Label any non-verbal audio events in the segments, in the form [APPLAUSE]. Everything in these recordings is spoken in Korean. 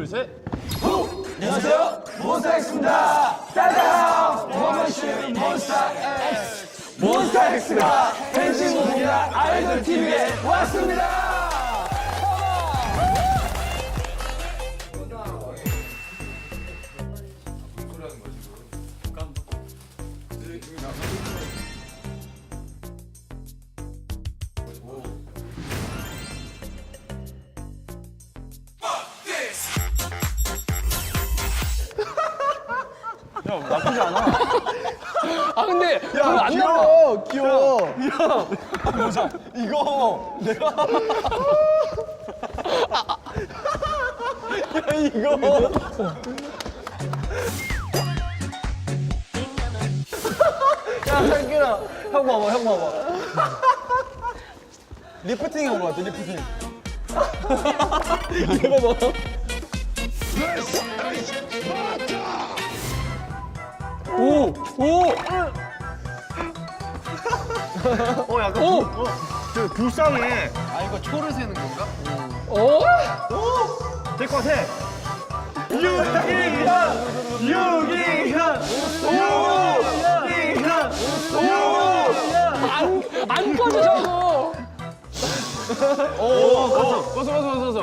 둘, 셋. 후! 안녕하세요. 몬스타엑스입니다. 따다! 원머신 몬스타엑스. 몬스타엑스가 펜싱모드야 아이돌 TV에 왔습니다. 나쁘지 않아. 아 근데 별로 안 나와. 귀여워 귀여워. 이거 내가 야, 이거. 야 상균아 형 봐봐 형 봐봐. 리프팅 한거 같아 리프팅. [LAUGHS] 이거 봐. 오! 어 약간 오! 불, 어, 불쌍해. 아 이거 초를 세는 건가? 오! 오! 될것 같아. 유기현! 유기현! 유기현! 안, 안 꺼져 저거! 오! 오! 꺼서, 꺼서, 꺼서, 꺼서.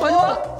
마지막!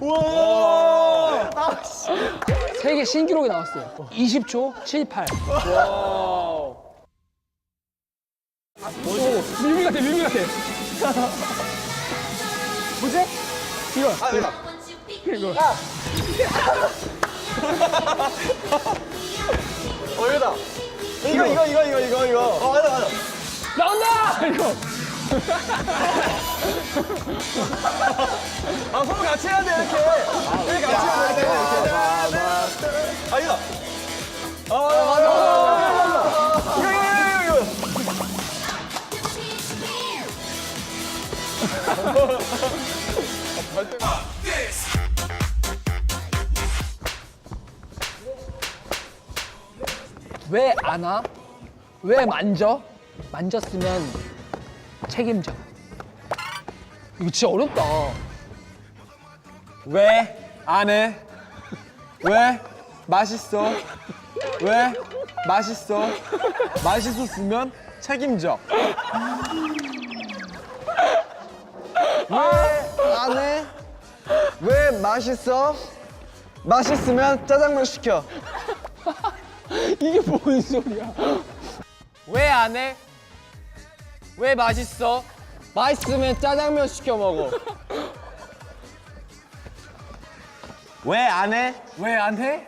와! 아, 세계 신기록이 나왔어요. 20초 78. 와! 오, 밀미 같아, 밀미 같아. 뭐지? 아, 이거. 이거. 어 이거다. 이거 이거 이거 이거 이거 이거. 어 맞아 맞아. 나온다! 이거. 아 서로 같이 해야 돼 이렇게. 이렇게 같이 해야 돼 이렇게. 아 이거다. 아 맞아 맞아. 맞아. 이거 이거 이거 이거. 왜안 와? 왜 만져? 만졌으면 책임져. 이거 진짜 어렵다. 왜 안 해? 왜 맛있어? 왜 맛있어? 맛있었으면 책임져. 왜 안 해? 왜 맛있어? 맛있으면 짜장면 시켜. 이게 뭔 소리야? 왜 안 해? 왜 맛있어? 맛있으면 짜장면 시켜 먹어. 왜 안 해? 왜 안 해?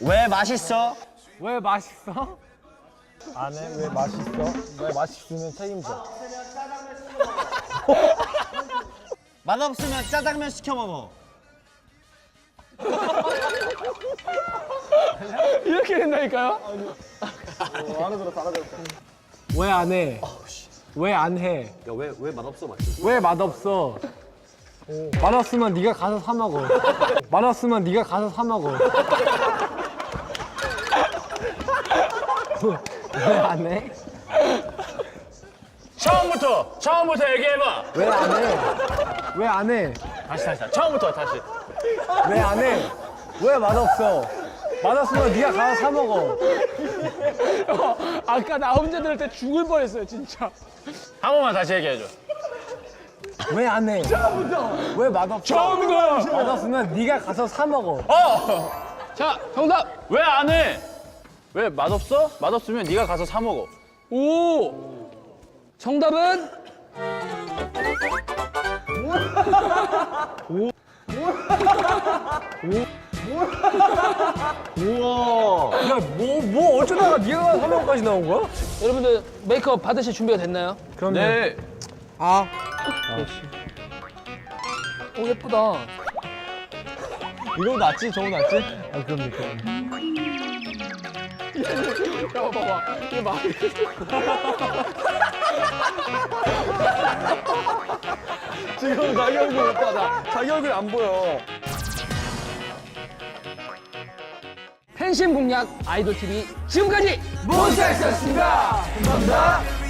왜 맛있어? 왜 맛있어? 안 해? 왜 맛있어? 왜 맛있으면 책임져. [LAUGHS] 맛없으면 짜장면 시켜 먹어. 이렇게 된다니까요? 왜 안 해? 왜 안 해? 야왜 왜 맛없어 맛있어? 왜 맛없어? 맛없으면 네가 가서 사 먹어. 맛없으면 네가 가서 사 먹어. [LAUGHS] 왜 안 해? 처음부터 처음부터 얘기해봐. 왜 안 해? 왜 안 해? 다시 다시 다시. 처음부터 다시. 왜 안 해? 왜 맛없어? 맛없으면 네가 가서 사 먹어. 아까 나 혼자 들을 때 죽을 뻔했어요, 진짜. 한 번만 다시 얘기해줘. 왜 안 해? 처음부터. 왜 맛없어? 처음부터. 맛없으면 네가 가서 사 먹어. 자, 정답. 왜 안 해? 왜 맛없어? 맛없으면 네가 가서 사 먹어. 오. 정답은 [LAUGHS] 우와. 야, 뭐, 뭐 어쩌다가 네가 3번까지 나온 거야? 여러분들 메이크업 받으실 준비가 됐나요? 그럼 네. 오 예쁘다. 이거 낫지? 저거 낫지? 아, 그럼 그럼. 야 봐봐. 이게 막. 지금 자기 얼굴 못 받아. 자기 얼굴 안 보여. 팬심 공략 아이돌 TV 지금까지 몬스타엑스였습니다. 감사합니다.